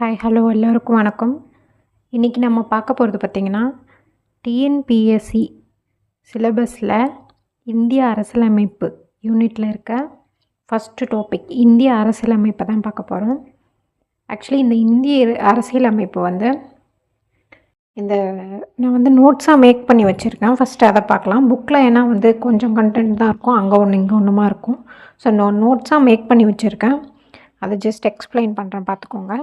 Hi hello எல்லோருக்கும் வணக்கம். இன்றைக்கி நம்ம பார்க்க போகிறது பார்த்திங்கன்னா டிஎன்பிஎஸ்சி சிலபஸில் இந்திய அரசியலமைப்பு யூனிட்டில் இருக்க ஃபஸ்ட்டு டாபிக் இந்திய அரசியலமைப்பை தான் பார்க்க போகிறோம் ஆக்சுவலி இந்த இந்திய அரசியலமைப்பு வந்து இந்த நான் வந்து நோட்ஸாக மேக் பண்ணி வச்சுருக்கேன். ஃபஸ்ட்டு அதை பார்க்கலாம். புக்கில் ஏன்னா வந்து கொஞ்சம் கண்டென்ட் தான் இருக்கும். அங்கே ஒன்று இங்கே ஒன்றுமா இருக்கும். ஸோ நான் நோட்ஸாக மேக் பண்ணி வச்சுருக்கேன். அதை ஜஸ்ட் எக்ஸ்பிளைன் பண்ணுறேன் பார்த்துக்கோங்க.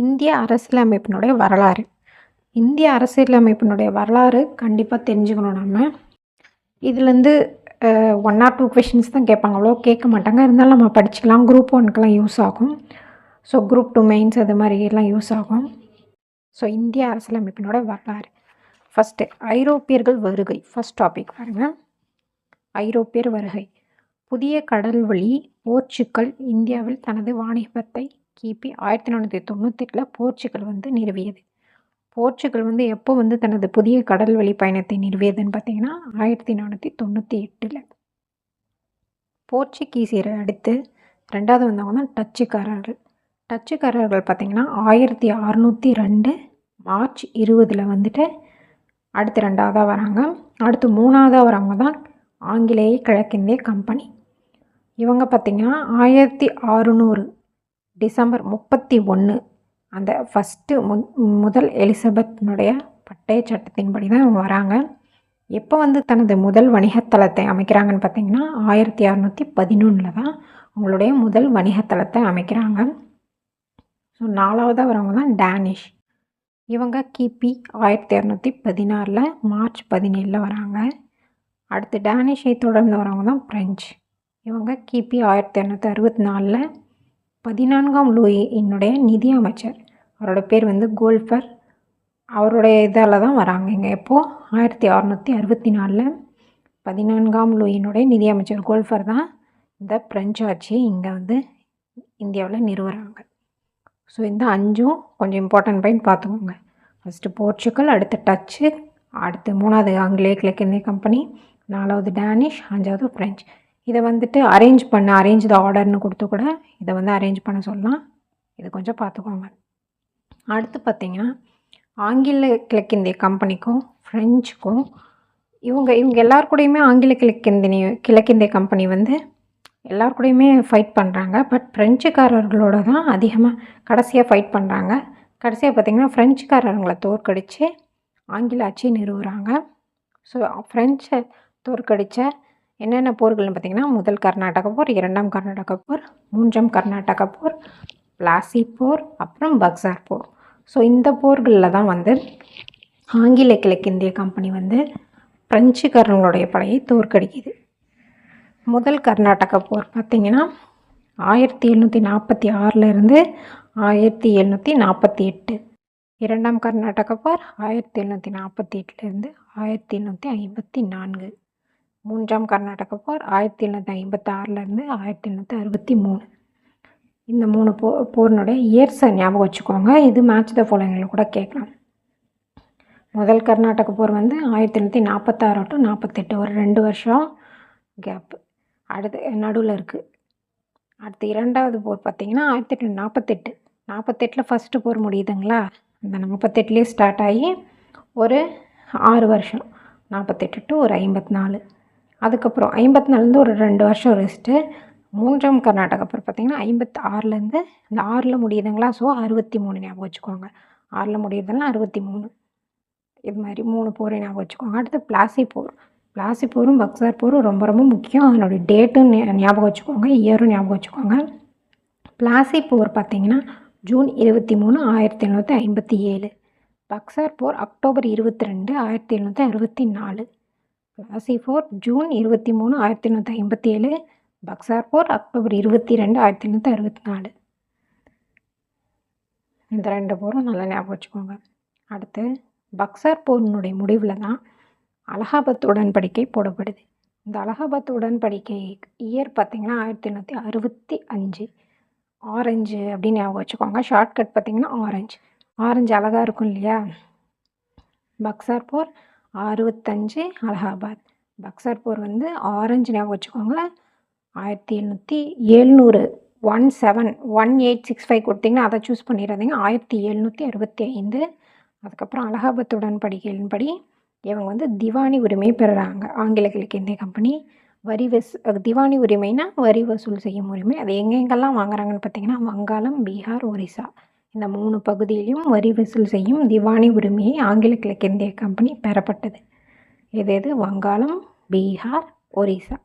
இந்திய அரசியலமைப்பினுடைய வரலாறு. இந்திய அரசியலமைப்பினுடைய வரலாறு கண்டிப்பாக தெரிஞ்சுக்கணும் நம்ம. இதுலேருந்து ஒன் ஆர் டூ கொஷின்ஸ் தான் கேட்பாங்க. அவ்வளோ கேட்க மாட்டாங்க. இருந்தாலும் நம்ம படிச்சுக்கலாம். குரூப் ஒன்க்கெலாம் யூஸ் ஆகும். ஸோ குரூப் டூ மெயின்ஸ் அது மாதிரிலாம் எல்லாம் யூஸ் ஆகும். ஸோ இந்திய அரசியலமைப்பினோட வரலாறு. ஃபஸ்ட்டு ஐரோப்பியர்கள் வருகை. ஃபஸ்ட் டாபிக் பாருங்கள் ஐரோப்பியர் வருகை. புதிய கடல் வழி போர்ச்சுக்கல் இந்தியாவில் தனது வாணிபத்தை கிபி ஆயிரத்தி நானூற்றி தொண்ணூத்தெட்டில் போர்ச்சுகல் வந்து நிறுவியது. போர்ச்சுகல் வந்து எப்போ வந்து தனது புதிய கடல் வழி பயணத்தை நிறுவியதுன்னு பார்த்தீங்கன்னா ஆயிரத்தி நானூற்றி தொண்ணூற்றி எட்டில் போர்ச்சுகீசியரை அடுத்து ரெண்டாவது வந்தவங்க தான் டச்சுக்காரர்கள். டச்சுக்காரர்கள் பார்த்திங்கன்னா ஆயிரத்தி அறநூற்றி ரெண்டு மார்ச் இருபதில் வந்துட்டு அடுத்து ரெண்டாவதாக வராங்க. அடுத்து மூணாவதாக வரவங்க தான் ஆங்கிலேய கிழக்கிந்திய கம்பெனி. இவங்க பார்த்திங்கன்னா ஆயிரத்தி அறுநூறு டிசம்பர் முப்பத்தி ஒன்று அந்த ஃபஸ்ட்டு மு முதல் எலிசபெத்தினுடைய பட்டய சட்டத்தின்படி தான் அவங்க வராங்க. எப்போ வந்து தனது முதல் வணிகத்தலத்தை அமைக்கிறாங்கன்னு பார்த்தீங்கன்னா ஆயிரத்தி அறநூற்றி பதினொன்றில் தான் அவங்களுடைய முதல் வணிகத்தலத்தை அமைக்கிறாங்க. ஸோ நாலாவதாக வரவங்க தான் டேனிஷ். இவங்க கிபி ஆயிரத்தி இரநூத்தி பதினாறில் மார்ச் பதினேழில் வராங்க. அடுத்து டேனிஷை தொடர்ந்து வரவங்க தான் ஃப்ரெஞ்சு இவங்க கிபி ஆயிரத்தி இரநூத்தி அறுபத்தி நாலில் பதினான்காம் லூயி என்னுடைய நிதி அமைச்சர். அவரோட பேர் வந்து கோல்ஃபர். அவருடைய இதால் தான் வராங்க இங்கே எப்போது ஆயிரத்தி அறநூற்றி அறுபத்தி நாலில் பதினான்காம் லூயினுடைய நிதி அமைச்சர் கோல்ஃபர் தான் இந்த பிரெஞ்சு ஆட்சியை இங்கே வந்து இந்தியாவில் நிறுவுறாங்க. ஸோ இந்த அஞ்சும் கொஞ்சம் இம்பார்ட்டன்ட் பாயிண்ட் பார்த்துக்கோங்க. ஃபஸ்ட்டு போர்ச்சுகல் அடுத்து டச்சு அடுத்து மூணாவது ஆங்கிலேய கிழக்கிந்திய கம்பெனி நாலாவது டேனிஷ் அஞ்சாவது பிரெஞ்சு இதை வந்துட்டு அரேஞ்ச் பண்ண அரேஞ்ச் த ஆர்டர்னு கொடுத்து கூட இதை வந்து அரேஞ்ச் பண்ண சொல்லலாம். இது கொஞ்சம் பார்த்துக்கோங்க. அடுத்து பார்த்திங்கன்னா ஆங்கில கிழக்கிந்திய கம்பெனிக்கும் ஃப்ரெஞ்சுக்கும் இவங்க இவங்க எல்லார் கூடயுமே ஆங்கில கிழக்கிந்திய கிழக்கிந்திய கம்பெனி வந்து எல்லார் கூடயுமே ஃபைட் பண்ணுறாங்க பட் ஃப்ரெஞ்சுக்காரர்களோட தான் அதிகமாக கடைசியாக ஃபைட் பண்ணுறாங்க கடைசியாக பார்த்திங்கன்னா ஃப்ரெஞ்சுக்காரர்களை தோற்கடித்து ஆங்கில ஆட்சியை நிறுவுகிறாங்க ஸோ ஃப்ரெஞ்சை தோற்கடித்த என்னென்ன போர்கள்னு பார்த்திங்கன்னா முதல் கர்நாடக போர் இரண்டாம் கர்நாடக போர் மூன்றாம் கர்நாடக போர் பிளாசி போர் அப்புறம் பக்சார் போர். ஸோ இந்த போர்களில் தான் வந்து ஆங்கில கிழக்கிந்திய கம்பெனி வந்து பிரெஞ்சுக்காரங்களுடைய படையை தோற்கடிக்குது. முதல் கர்நாடக போர் பார்த்திங்கன்னா ஆயிரத்தி எழுநூற்றி நாற்பத்தி ஆறிலிருந்து ஆயிரத்தி எழுநூற்றி நாற்பத்தி எட்டு. இரண்டாம் கர்நாடக போர் ஆயிரத்தி எழுநூற்றி நாற்பத்தி எட்டுலேருந்து ஆயிரத்தி எண்ணூற்றி ஐம்பத்தி நான்கு. மூன்றாம் கர்நாடக போர் ஆயிரத்தி எண்ணூற்றி ஐம்பத்தாறுலேருந்து ஆயிரத்தி எண்ணூற்றி அறுபத்தி மூணு. இந்த மூணு போ போரினுடைய இயர்ஸை ஞாபகம் வச்சுக்கோங்க. இது மேட்ச் த ஃபாலோயிங்கில் கூட கேட்கலாம். முதல் கர்நாடக போர் வந்து ஆயிரத்தி எண்ணூற்றி நாற்பத்தாறு டு நாற்பத்தெட்டு ஒரு ரெண்டு வருஷம் கேப்பு அடுத்து நடுவில் இருக்குது அடுத்து இரண்டாவது போர் பார்த்திங்கன்னா ஆயிரத்தி எட்டு நாற்பத்தெட்டு நாற்பத்தெட்டில் ஃபஸ்ட்டு போர் முடியுதுங்களா? அந்த நாற்பத்தெட்டுலேயே ஸ்டார்ட் ஆகி ஒரு ஆறு வருஷம். நாற்பத்தெட்டு டு ஒரு ஐம்பத்தி நாலு. அதுக்கப்புறம் ஐம்பத்தி நாலுலேருந்து ஒரு ரெண்டு வருஷம் ரெஸ்ட்டு மூன்றாம் கர்நாடகா அப்புறம் பார்த்திங்கன்னா ஐம்பத்தி ஆறுலேருந்து இந்த ஆறில் முடியுதுங்களா? ஸோ அறுபத்தி மூணு ஞாபகம் வச்சுக்கோங்க. ஆறில் முடியுதுன்னா அறுபத்தி மூணு இது மாதிரி மூணு போரை ஞாபகம் வச்சுக்கோங்க. அடுத்து பிளாசி போர் பிளாசி போரும் பக்சார் போரும் ரொம்ப ரொம்ப முக்கியம். அதனுடைய டேட்டும் ஞாபகம் வச்சுக்கோங்க. இயரும் ஞாபகம் வச்சுக்கோங்க. பிளாசி போர் பார்த்திங்கன்னா ஜூன் இருபத்தி மூணு ஆயிரத்தி எழுநூற்றி ஐம்பத்தி ஏழு. பக்சார் போர் அக்டோபர் இருபத்தி ரெண்டு ஆயிரத்தி எழுநூற்றி அறுபத்தி நாலு. ராசி ஃபோர் ஜூன் இருபத்தி மூணு ஆயிரத்தி எண்ணூற்றி ஐம்பத்தி ஏழு. பக்சார் போர் அக்டோபர் இருபத்தி ரெண்டு ஆயிரத்தி எண்ணூற்றி அறுபத்தி நாலு. இந்த ரெண்டு போரும் நல்லா ஞாபகம் வச்சுக்கோங்க. அடுத்து பக்சார் போரினுடைய முடிவில் தான் அலகாபாத் உடன்படிக்கை போடப்படுது. இந்த அலகாபாத் உடன்படிக்கை இயர் பார்த்திங்கன்னா ஆயிரத்தி எண்ணூற்றி அறுபத்தி அஞ்சு. ஆரஞ்சு அப்படின்னு ஞாபகம் வச்சுக்கோங்க. ஷார்ட்கட் பார்த்திங்கன்னா ஆரஞ்சு. ஆரஞ்சு அழகாக இருக்கும் இல்லையா? பக்சார் போர் அறுபத்தஞ்சு அலகாபாத். பக்சர் போர் வந்து ஆரஞ்சு ஞாபகம் வச்சுக்கோங்க ஆயிரத்தி எழுநூற்றி எழுநூறு one seven one eight six five கொடுத்தீங்கன்னா அதை சூஸ் பண்ணிடாதீங்க. ஆயிரத்தி எழுநூற்றி அறுபத்தி ஐந்து. அதுக்கப்புறம் அலகாபாத் உடன்படிக்கையின்படி இவங்க வந்து திவானி உரிமை பெறுறாங்க. ஆங்கில கிழக்கிந்திய கம்பெனி. வரி வசூ திவானி உரிமைனா வரி வசூல் செய்யும் உரிமை. அது எங்கெங்கெல்லாம் வாங்குறாங்கன்னு பார்த்தீங்கன்னா வங்காளம் பீகார் ஒரிசா. இந்த மூணு பகுதியிலையும் வரி வசூல் செய்யும் திவானி உரிமையை ஆங்கில கிழக்கிந்திய கம்பெனி பெறப்பட்டது. எது எது? வங்காளம் பீகார் ஒரிசா.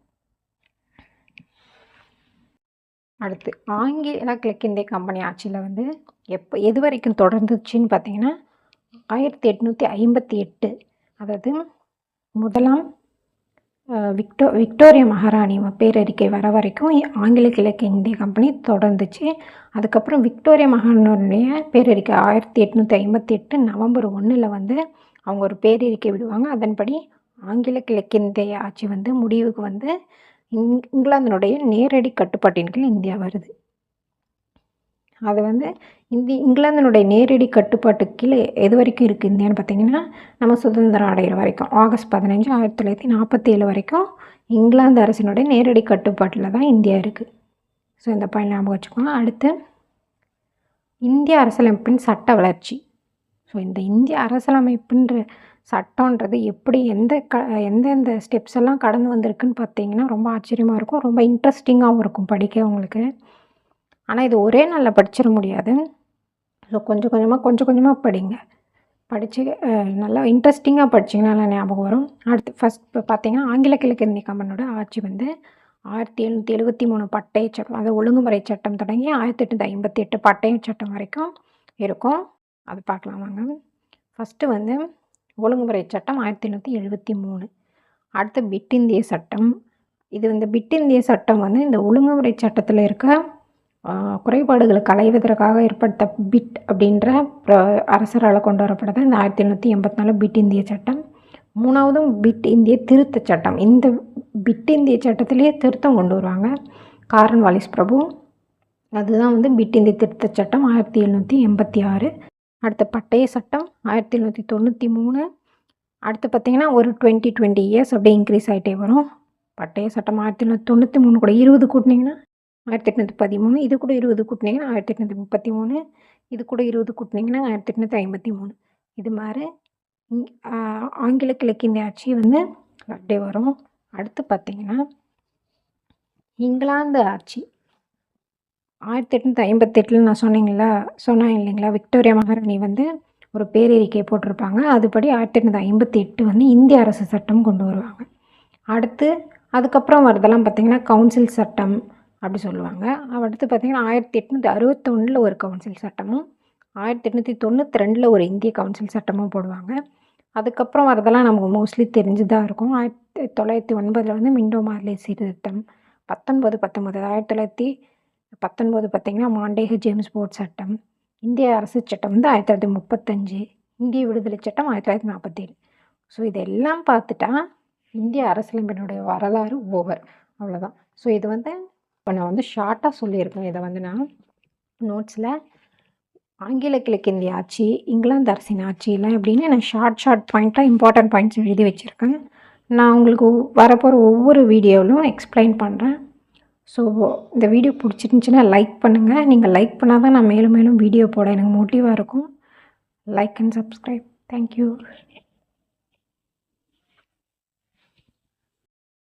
அடுத்து ஆங்கில கிழக்கிந்திய கம்பெனி ஆட்சியில் வந்து எப்போ எது வரைக்கும் தொடர்ந்துச்சுன்னு பார்த்தீங்கன்னா ஆயிரத்தி எட்நூற்றி ஐம்பத்தி எட்டு. அதாவது முதலாம் விக்டோ விக்டோரியா மகாராணி பேரறிக்கை வர வரைக்கும் ஆங்கில கிழக்கு இந்திய கம்பெனி தொடர்ந்துச்சு. அதுக்கப்புறம் விக்டோரியா மகாராணியுடைய பேரறிக்கை ஆயிரத்தி எட்நூற்றி ஐம்பத்தி எட்டு நவம்பர் ஒன்றில் வந்து அவங்க ஒரு பேரறிக்கை விடுவாங்க. அதன்படி ஆங்கில கிழக்கிந்திய ஆட்சி வந்து முடிவுக்கு வந்து இங் இங்கிலாந்தினுடைய நேரடி கட்டுப்பாட்டின் கீழ் இந்தியா வருது. அது வந்து இந்தி இங்கிலாந்தினுடைய நேரடி கட்டுப்பாட்டு கீழே எது வரைக்கும் இருக்குது இந்தியான்னு பார்த்தீங்கன்னா நம்ம சுதந்திரம் அடைகிற வரைக்கும் ஆகஸ்ட் பதினஞ்சு ஆயிரத்தி தொள்ளாயிரத்தி நாற்பத்தி ஏழு வரைக்கும் இங்கிலாந்து அரசினுடைய நேரடி கட்டுப்பாட்டில் தான் இந்தியா இருக்குது ஸோ இந்த பாயிண்ட் ஞாபகம் வச்சுக்கோங்க. அடுத்து இந்திய அரசியலமைப்பின் சட்ட வளர்ச்சி. ஸோ இந்த இந்திய அரசியலமைப்புன்ற சட்டன்றது எப்படி எந்த க எந்தெந்த ஸ்டெப்ஸ் எல்லாம் கடந்து வந்திருக்குன்னு பார்த்தீங்கன்னா ரொம்ப ஆச்சரியமாக இருக்கும். ரொம்ப இன்ட்ரெஸ்டிங்காகவும் இருக்கும் படிக்க உங்களுக்கு. ஆனால் இது ஒரே நாளில் படிச்சிட முடியாது. ஸோ கொஞ்சம் கொஞ்சமாக கொஞ்சம் கொஞ்சமாக படிங்க. படித்து நல்லா இன்ட்ரெஸ்டிங்காக படிச்சிங்கன்னா நல்லா ஞாபகம் வரும். அடுத்து ஃபஸ்ட் இப்போ பார்த்தீங்கன்னா ஆங்கில கிழக்கிந்திய கம்பெனியோட ஆட்சி வந்து ஆயிரத்தி எழுநூற்றி எழுபத்தி மூணு பட்டய சட்டம் அது ஒழுங்குமுறை சட்டம் தொடங்கி ஆயிரத்தி எட்நூற்றி ஐம்பத்தி எட்டு பட்டய சட்டம் வரைக்கும் இருக்கும். அது பார்க்கலாம் வாங்க. ஃபஸ்ட்டு வந்து ஒழுங்குமுறை சட்டம் ஆயிரத்தி எண்ணூற்றி எழுபத்தி மூணு. அடுத்து பிட் இந்திய சட்டம். இது வந்து பிட் இந்திய சட்டம் வந்து இந்த ஒழுங்குமுறை சட்டத்தில் இருக்க குறைபாடுகளை களைவதற்காக ஏற்படுத்த பிட் அப்படின்ற அரசரால் கொண்டு வரப்பட்டது இந்த ஆயிரத்தி எழுநூற்றி எண்பத்தி நாலு பிட் இந்திய சட்டம். மூணாவதும் பிட் இந்திய திருத்த சட்டம். இந்த பிட் இந்திய சட்டத்திலேயே திருத்தம் கொண்டு வருவாங்க. காரன் வாலிஸ் பிரபு. அதுதான் வந்து பிட் இந்திய திருத்த சட்டம் ஆயிரத்தி எழுநூற்றி எண்பத்தி ஆறு. அடுத்த பட்டய சட்டம் ஆயிரத்தி எழுநூற்றி தொண்ணூற்றி மூணு. அடுத்து பார்த்தீங்கன்னா ஒரு டுவெண்ட்டி டுவெண்ட்டி இயர்ஸ் அப்படியே இன்க்ரீஸ் ஆகிட்டே வரும். பட்டய சட்டம் ஆயிரத்தி எழுநூற்றி தொண்ணூற்றி மூணு கூட இருபது கூட்டினீங்கன்னா ஆயிரத்தி எட்நூற்றி பதிமூணு இது கூட இருபது கூட்டினீங்கன்னா ஆயிரத்தி எட்நூற்றி முப்பத்தி மூணு இது கூட இருபது கூட்டினீங்கன்னா ஆயிரத்தி எட்நூற்றி ஐம்பத்தி மூணு. இது மாதிரி இங்- ஆங்கில கிழக்கிந்திய ஆட்சி வந்து அப்படியே வரும். அடுத்து பார்த்தீங்கன்னா இங்கிலாந்து ஆட்சி. ஆயிரத்தி எட்நூற்றி ஐம்பத்தெட்டில் நான் சொன்னீங்களா சொன்னேன் இல்லைங்களா விக்டோரியா மகாராணி வந்து ஒரு பேரறிக்கை போட்டிருப்பாங்க. அதுபடி ஆயிரத்தி எட்நூற்றி ஐம்பத்தி எட்டு வந்து இந்திய அரசு சட்டம் கொண்டு வருவாங்க. அடுத்து அதுக்கப்புறம் வரதெல்லாம் பார்த்திங்கன்னா கவுன்சில் சட்டம் அப்படி சொல்லுவாங்க. அடுத்து பார்த்திங்கன்னா ஆயிரத்தி எட்நூற்றி அறுபத்தொன்னில் ஒரு கவுன்சில் சட்டமும் ஆயிரத்தி எட்நூற்றி தொண்ணூற்றி ரெண்டில் ஒரு இந்திய கவுன்சில் சட்டமும் போடுவாங்க. அதுக்கப்புறம் வரதெல்லாம் நமக்கு மோஸ்ட்லி தெரிஞ்சு தான் இருக்கும். ஆயிரத்தி தொள்ளாயிரத்தி ஒன்பதில் வந்து மிண்டோ மார்லே சீர்திருத்தம் பத்தொன்பது பத்தொம்பது ஆயிரத்தி தொள்ளாயிரத்தி பத்தொன்பது பார்த்திங்கன்னா மாண்டேக ஜேம்ஸ் போர்ட் சட்டம் இந்திய அரசு சட்டம் வந்து ஆயிரத்தி தொள்ளாயிரத்தி முப்பத்தஞ்சு இந்திய விடுதலை சட்டம் ஆயிரத்தி தொள்ளாயிரத்தி நாற்பத்தேழு. ஸோ இதெல்லாம் பார்த்துட்டா இந்திய அரசியலமைப்பினுடைய வரலாறு ஓவர் அவ்வளோதான் ஸோ இது வந்து இப்போ நான் வந்து ஷார்ட்டாக சொல்லியிருக்கேன். இதை வந்து நான் நோட்ஸில் ஆங்கில கிழக்கிந்திய ஆட்சி இங்கிலாந்து அரசின் ஆட்சியெல்லாம் எப்படின்னு நான் ஷார்ட் ஷார்ட் பாயிண்ட்டாக இம்பார்ட்டன்ட் பாயிண்ட்ஸ் எழுதி வச்சுருக்கேன். நான் உங்களுக்கு வரப்போகிற ஒவ்வொரு வீடியோவிலும் எக்ஸ்பிளைன் பண்ணுறேன் ஸோ இந்த வீடியோ பிடிச்சிருந்துச்சின்னா லைக் பண்ணுங்கள் நீங்கள் லைக் பண்ணால் தான் நான் மேலும் மேலும் வீடியோ போட எனக்கு மோட்டிவாக இருக்கும். Like and subscribe thank you